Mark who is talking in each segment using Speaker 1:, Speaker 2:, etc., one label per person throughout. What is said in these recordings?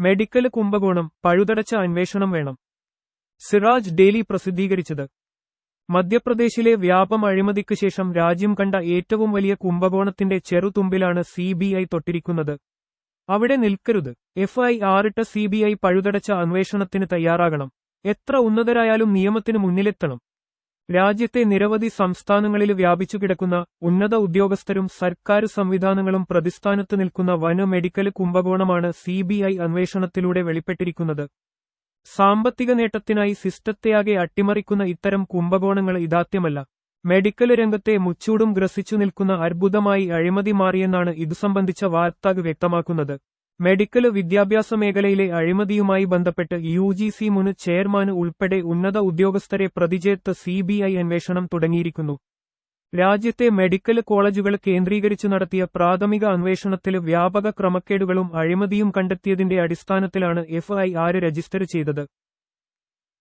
Speaker 1: Medical Kumbakonam പഴുതടച്ച അന്വേഷണം വേണം. Siraj daily പ്രസിദ്ധീകരിച്ചത്. മധ്യപ്രദേശിലെ വ്യാപം അഴിമതിക്ക് ശേഷം രാജ്യം കണ്ട ഏറ്റവും വലിയ കുംഭകോണത്തിന്റെ ചെറുതുമ്പിലാണ് സി ബി ഐ തൊട്ടിരിക്കുന്നത്. അവിടെ നിൽക്കരുത്. എഫ് ഐ ആറിട്ട സി ബി ഐ പഴുതടച്ച അന്വേഷണത്തിന് തയ്യാറാകണം. എത്ര ഉന്നതരായാലും നിയമത്തിന് മുന്നിലെത്തണം. രാജ്യത്തെ നിരവധി സംസ്ഥാനങ്ങളിൽ വ്യാപിച്ചു കിടക്കുന്ന ഉന്നത ഉദ്യോഗസ്ഥരും സർക്കാർ സംവിധാനങ്ങളും പ്രതിസ്ഥാനത്ത് നിൽക്കുന്ന വന മെഡിക്കൽ കുംഭകോണമാണ് സി അന്വേഷണത്തിലൂടെ വെളിപ്പെട്ടിരിക്കുന്നത്. സാമ്പത്തിക നേട്ടത്തിനായി സിസ്റ്റത്തെയാകെ അട്ടിമറിക്കുന്ന ഇത്തരം കുംഭകോണങ്ങൾ ഇതാത്യമല്ല മെഡിക്കൽ രംഗത്തെ മുച്ചൂടും ഗ്രസിച്ചു നിൽക്കുന്ന അർബുദമായി അഴിമതി മാറിയെന്നാണ് ഇതു സംബന്ധിച്ച വാർത്ത വ്യക്തമാക്കുന്നത്. മെഡിക്കൽ വിദ്യാഭ്യാസ മേഖലയിലെ അഴിമതിയുമായി ബന്ധപ്പെട്ട് യു ജി സി മുൻ ചെയർമാൻ ഉൾപ്പെടെ ഉന്നത ഉദ്യോഗസ്ഥരെ പ്രതിചേർത്ത് സിബിഐ അന്വേഷണം തുടങ്ങിയിരിക്കുന്നു. രാജ്യത്തെ മെഡിക്കൽ കോളേജുകൾ കേന്ദ്രീകരിച്ച് നടത്തിയ പ്രാഥമിക അന്വേഷണത്തിൽ വ്യാപക ക്രമക്കേടുകളും അഴിമതിയും കണ്ടെത്തിയതിന്റെ അടിസ്ഥാനത്തിലാണ് എഫ് ഐ ആര് രജിസ്റ്റർ ചെയ്തത്.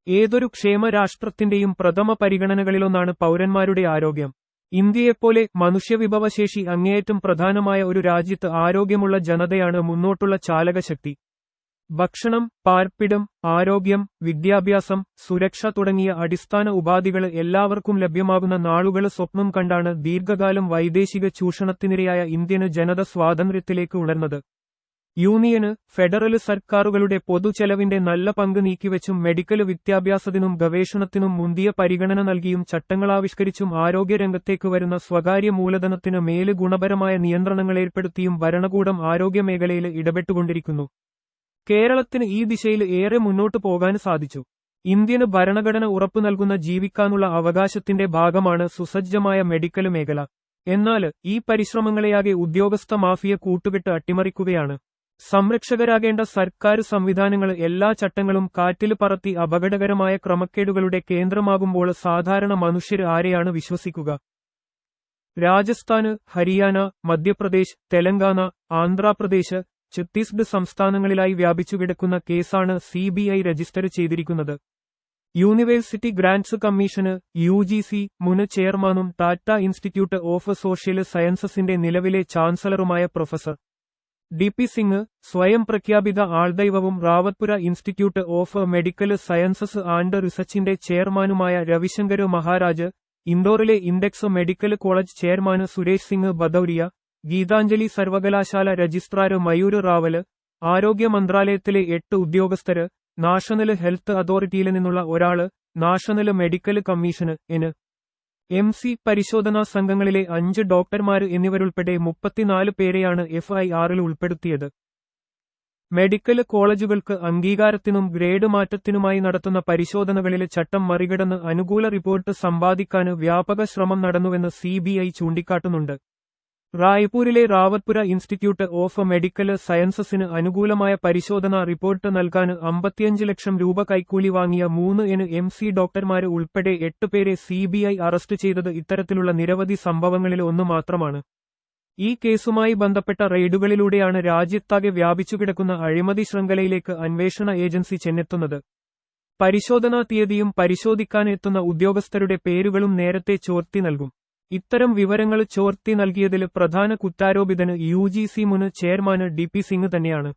Speaker 1: ഏതൊരു ക്ഷേമ രാഷ്ട്രത്തിന്റെയും പ്രഥമ പരിഗണനകളിലൊന്നാണ് പൌരന്മാരുടെ ആരോഗ്യം. ഇന്ത്യയെപ്പോലെ മനുഷ്യവിഭവശേഷി അങ്ങേയറ്റം പ്രധാനമായ ഒരു രാജ്യത്ത് ആരോഗ്യമുള്ള ജനതയാണ് മുന്നോട്ടുള്ള ചാലകശക്തി. ഭക്ഷണം പാർപ്പിടം ആരോഗ്യം വിദ്യാഭ്യാസം സുരക്ഷ തുടങ്ങിയ അടിസ്ഥാന ഉപാധികൾ എല്ലാവർക്കും ലഭ്യമാകുന്ന നാളുകൾ സ്വപ്നം കണ്ടാണ് ദീർഘകാലം വൈദേശിക ചൂഷണത്തിനിരയായ ഇന്ത്യന് ജനത സ്വാതന്ത്ര്യത്തിലേക്ക് ഉണർന്നത്. യൂണിയന് ഫെഡറൽ സർക്കാരുകളുടെ പൊതുചെലവിന്റെ നല്ല പങ്ക് നീക്കിവെച്ചും മെഡിക്കൽ വിദ്യാഭ്യാസത്തിനും ഗവേഷണത്തിനും മുന്തിയ പരിഗണന നൽകിയും ചട്ടങ്ങളാവിഷ്കരിച്ചും ആരോഗ്യരംഗത്തേക്ക് വരുന്ന സ്വകാര്യ മൂലധനത്തിന് മേൽ ഗുണപരമായ നിയന്ത്രണങ്ങൾ ഏർപ്പെടുത്തിയും ഭരണകൂടം ആരോഗ്യമേഖലയിൽ ഇടപെട്ടുകൊണ്ടിരിക്കുന്നു. കേരളത്തിന് ഈ ദിശയിൽ ഏറെ മുന്നോട്ടു പോകാൻ സാധിച്ചു. ഇന്ത്യന് ഭരണഘടന ഉറപ്പു നൽകുന്ന ജീവിക്കാനുള്ള അവകാശത്തിന്റെ ഭാഗമാണ് സുസജ്ജമായ മെഡിക്കൽ മേഖല. എന്നാൽ ഈ പരിശ്രമങ്ങളെയാകെ ഉദ്യോഗസ്ഥ മാഫിയ കൂട്ടുകെട്ട് അട്ടിമറിക്കുകയാണ്. സംരക്ഷകരാകേണ്ട സർക്കാർ സംവിധാനങ്ങൾ എല്ലാ ചട്ടങ്ങളും കാറ്റിൽ പറത്തി അപകടകരമായ ക്രമക്കേടുകളുടെ കേന്ദ്രമാകുമ്പോൾ സാധാരണ മനുഷ്യർ ആരെയാണ് വിശ്വസിക്കുക? രാജസ്ഥാന് ഹരിയാന മധ്യപ്രദേശ് തെലങ്കാന ആന്ധ്രാപ്രദേശ് ഛത്തീസ്ഗഡ് സംസ്ഥാനങ്ങളിലായി വ്യാപിച്ചുകിടക്കുന്ന കേസാണ് സി രജിസ്റ്റർ ചെയ്തിരിക്കുന്നത്. യൂണിവേഴ്സിറ്റി ഗ്രാന്റ്സ് കമ്മീഷന് യു ജി സി മുൻ ചെയർമാനും ടാറ്റ ഇൻസ്റ്റിറ്റ്യൂട്ട് ഓഫ് സോഷ്യൽ സയൻസസിന്റെ നിലവിലെ ചാൻസലറുമായ പ്രൊഫസർ ഡി പി സിംഗ് സ്വയം പ്രഖ്യാപിത ആൾദൈവവും Rawatpura institute of medical sciences and റിസർച്ചിന്റെ ചെയർമാനുമായ Ravishankar Maharaj ഇൻഡോറിലെ index medical college chairman Suresh Singh Bhadauria Geetanjali സർവകലാശാല രജിസ്ട്രാർ മയൂര് റാവൽ ആരോഗ്യ മന്ത്രാലയത്തിലെ എട്ട് ഉദ്യോഗസ്ഥര് നാഷണൽ ഹെൽത്ത് അതോറിറ്റിയിൽ നിന്നുള്ള ഒരാൾ national medical commission N M C പരിശോധനാ സംഘങ്ങളിലെ അഞ്ച് ഡോക്ടർമാർ എന്നിവരുൾപ്പെടെ മുപ്പത്തിനാല് പേരെയാണ് എഫ് ഐ ആറിൽ ഉൾപ്പെടുത്തിയത്. മെഡിക്കൽ കോളേജുകൾക്ക് അംഗീകാരത്തിനും ഗ്രേഡ് മാറ്റത്തിനുമായി നടത്തുന്ന പരിശോധനകളിലെ ചട്ടം മറികടന്ന് അനുകൂല റിപ്പോർട്ട് സമ്പാദിക്കാന് വ്യാപക ശ്രമം നടന്നുവെന്ന് സി ചൂണ്ടിക്കാട്ടുന്നുണ്ട്. റായ്പൂരിലെ റാവത്പുര ഇൻസ്റ്റിറ്റ്യൂട്ട് ഓഫ് മെഡിക്കൽ സയൻസസിന് അനുകൂലമായ പരിശോധനാ റിപ്പോർട്ട് നൽകാൻ അമ്പത്തിയഞ്ച് ലക്ഷം രൂപ കൈക്കൂലി വാങ്ങിയ മൂന്ന് എൻ എം സി ഡോക്ടർമാരെ ഉൾപ്പെടെ എട്ട് പേരെ സി ബി ഐ അറസ്റ്റ് ചെയ്തത് ഇത്തരത്തിലുള്ള നിരവധി സംഭവങ്ങളിൽ ഒന്ന് മാത്രമാണ്. ഈ കേസുമായി ബന്ധപ്പെട്ട റെയ്ഡുകളിലൂടെയാണ് രാജ്യത്താകെ വ്യാപിച്ചുകിടക്കുന്ന അഴിമതി ശൃംഖലയിലേക്ക് അന്വേഷണ ഏജൻസി ചെന്നെത്തുന്നത്. പരിശോധനാ തീയതിയും പരിശോധിക്കാനെത്തുന്ന ഉദ്യോഗസ്ഥരുടെ പേരുകളും നേരത്തെ ചോർത്തി നൽകും. ഇത്തരം വിവരങ്ങൾ ചോർത്തി നൽകിയതിൽ പ്രധാന കുറ്റാരോപിതന് യു ജി സി മുൻ ചെയർമാന് ഡി പി സിംഗ് തന്നെയാണ്.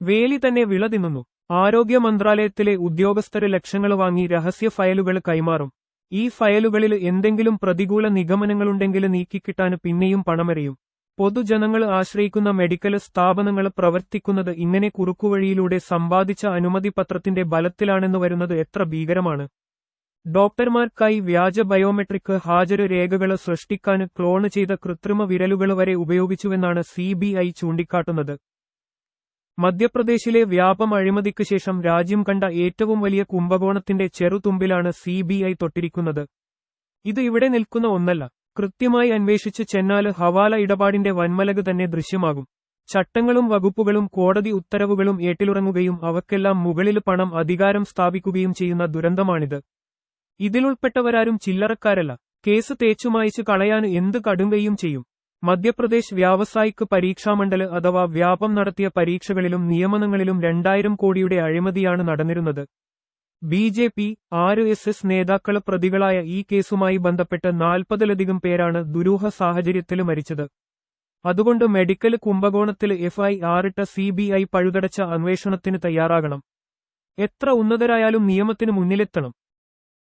Speaker 1: വേലി തന്നെ വിള തിന്നുന്നു. ആരോഗ്യ മന്ത്രാലയത്തിലെ ഉദ്യോഗസ്ഥര് ലക്ഷങ്ങൾ വാങ്ങി രഹസ്യ ഫയലുകൾ കൈമാറും. ഈ ഫയലുകളിൽ എന്തെങ്കിലും പ്രതികൂല നിഗമനങ്ങളുണ്ടെങ്കിൽ നീക്കിക്കിട്ടാൻ പിന്നെയും പണമെറിയും പൊതുജനങ്ങൾ ആശ്രയിക്കുന്ന മെഡിക്കൽ സ്ഥാപനങ്ങൾ പ്രവർത്തിക്കുന്നത് ഇങ്ങനെ കുറുക്കുവഴിയിലൂടെ സമ്പാദിച്ച അനുമതി പത്രത്തിന്റെ ബലത്തിലാണെന്ന് വരുന്നത് എത്ര ഭീകരമാണ്. ഡോക്ടർമാർക്കായി വ്യാജ ബയോമെട്രിക് ഹാജര് രേഖകൾ സൃഷ്ടിക്കാൻ ക്ലോൺ ചെയ്ത കൃത്രിമ വിരലുകൾ വരെ ഉപയോഗിച്ചുവെന്നാണ് സി ബി ഐ ചൂണ്ടിക്കാട്ടുന്നത്. മധ്യപ്രദേശിലെ വ്യാപം അഴിമതിക്ക് ശേഷം രാജ്യം കണ്ട ഏറ്റവും വലിയ കുംഭകോണത്തിന്റെ ചെറുതുമ്പിലാണ് സി ബി ഐ തൊട്ടിരിക്കുന്നത്. ഇത് ഇവിടെ നിൽക്കുന്ന ഒന്നല്ല. കൃത്യമായി അന്വേഷിച്ച് ചെന്നാൽ ഹവാല ഇടപാടിന്റെ വൻമലക് തന്നെ ദൃശ്യമാകും. ചട്ടങ്ങളും വകുപ്പുകളും കോടതി ഉത്തരവുകളും ഏട്ടിലുറങ്ങുകയും അവക്കെല്ലാം മുകളിൽ പണം അധികാരം സ്ഥാപിക്കുകയും ചെയ്യുന്ന ദുരന്തമാണിത്. ഇതിലുൾപ്പെട്ടവരാരും ചില്ലറക്കാരല്ല. കേസ് തേച്ചുമായിച്ചു കളയാൻ എന്ത് കടുങ്കയും ചെയ്യും? മധ്യപ്രദേശ് വ്യാവസായിക് പരീക്ഷാമണ്ഡൽ അഥവാ വ്യാപം നടത്തിയ പരീക്ഷകളിലും നിയമനങ്ങളിലും രണ്ടായിരം കോടിയുടെ അഴിമതിയാണ് നടന്നിരുന്നത്. B J P R S S നേതാക്കൾ പ്രതികളായ ഈ കേസുമായി ബന്ധപ്പെട്ട് നാൽപ്പതിലധികം പേരാണ് ദുരൂഹ സാഹചര്യത്തിൽ മരിച്ചത്. അതുകൊണ്ട് മെഡിക്കൽ കുംഭകോണത്തിൽ എഫ് ഐ ആറിട്ട സി ബി ഐ പഴുതടച്ച അന്വേഷണത്തിന് തയ്യാറാകണം. എത്ര ഉന്നതരായാലും നിയമത്തിന് മുന്നിലെത്തണം.